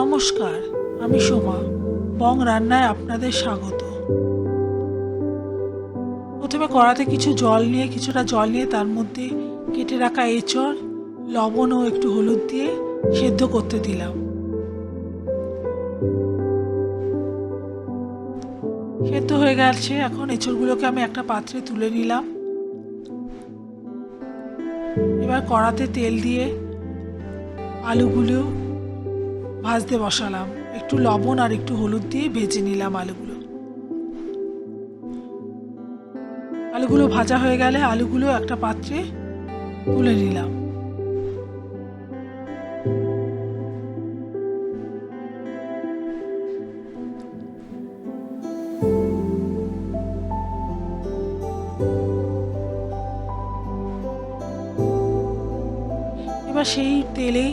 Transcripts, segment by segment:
নমস্কার, আমি সোমা, বং রান্নায় আপনাদের স্বাগত। প্রথমে কড়াতে কিছু জল নিয়ে, কিছুটা জল নিয়ে তার মধ্যে কেটে রাখা এঁচড়, লবণ ও একটু হলুদ দিয়ে সেদ্ধ করতে দিলাম। সেদ্ধ হয়ে গেছে, এখন এঁচড়গুলোকে আমি একটা পাত্রে তুলে নিলাম। এবার কড়াতে তেল দিয়ে আলুগুলো ভাজতে বসালাম। একটু লবণ আর একটু হলুদ দিয়ে ভেজে নিলাম আলুগুলো। আলুগুলো ভাজা হয়ে গেলে আলুগুলো একটা পাত্রে তুলে নিলাম। এবার সেই তেলেই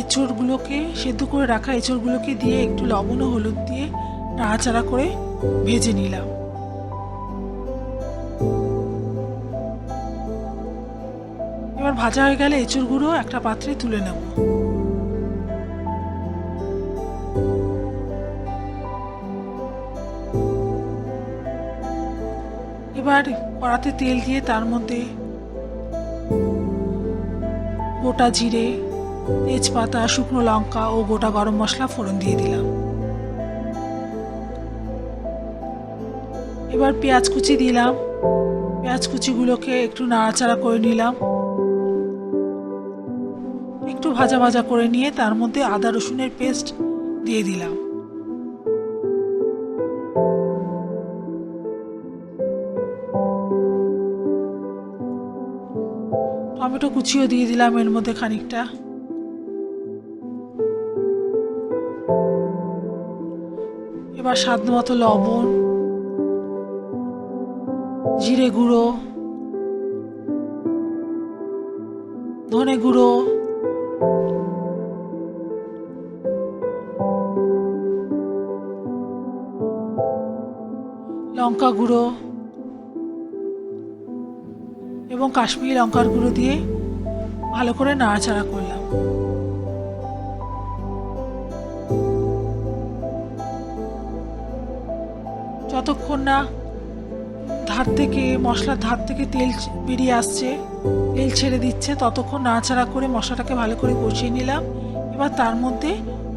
এঁচড়গুলোকে সেদ্ধ করে রাখা এঁচড়গুলোকে দিয়ে একটু লবণ ও হলুদ দিয়ে নাড়াচাড়া করে ভেজে নিলাম। এবার ভাজা হয়ে গেলে এঁচড়গুলো একটা পাত্রে তুলে নেব। এবার কড়াতে তেল দিয়ে তার মধ্যে গোটা জিরে তেজপাতা, শুকনো লঙ্কা ও গোটা গরম মশলা ফোড়ন দিয়ে দিলাম। এবার পেঁয়াজ কুচি দিলাম। পেঁয়াজ কুচিগুলোকে একটু নাড়াচাড়া করে নিলাম। একটু ভাজা ভাজা করে নিয়ে তার মধ্যে আদা, রসুনের পেস্ট দিয়ে দিলাম। টমেটো কুচিও দিয়ে দিলাম এর মধ্যে খানিকটা। এবার স্বাদ মতো লবণ, জিরে গুঁড়ো, ধনে গুঁড়ো, লঙ্কা গুঁড়ো এবং কাশ্মীরি লঙ্কার গুঁড়ো দিয়ে ভালো করে নাড়াচাড়া করলাম। যতক্ষণ না ধার থেকে, মশলার ধার থেকে তেল বেরিয়ে আসছে, তেল ছেড়ে দিচ্ছে, ততক্ষণ নাড়াচাড়া করে মশলাটাকে ভালো করে কষিয়ে নিলাম। এবার তার মধ্যে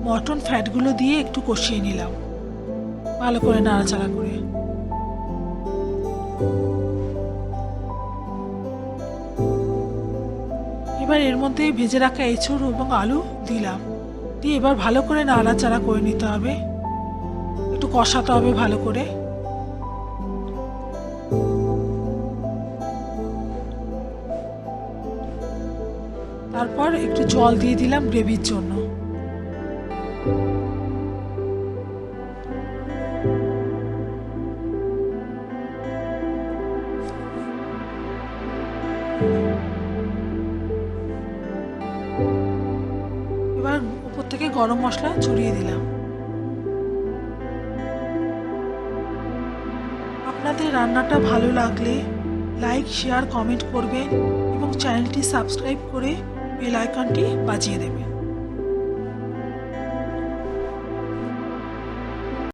মটন ফ্যাটগুলো দিয়ে একটু কষিয়ে নিলাম, ভালো করে নাড়াচাড়া করে। এবার এর মধ্যে ভেজে রাখা এঁচড় এবং আলু দিলাম। দিয়ে এবার ভালো করে নাড়াচাড়া করে নিতে হবে। একটু কষাতে হবে ভালো করে। তারপর একটু জল দিয়ে দিলাম গ্রেভির জন্য। এবার উপর থেকে গরম মশলা ছড়িয়ে দিলাম। আপনাদের রান্নাটা ভালো লাগলে লাইক, শেয়ার, কমেন্ট করবেন এবং চ্যানেলটি সাবস্ক্রাইব করে বেল আইকনটি বাজিয়ে দেবেন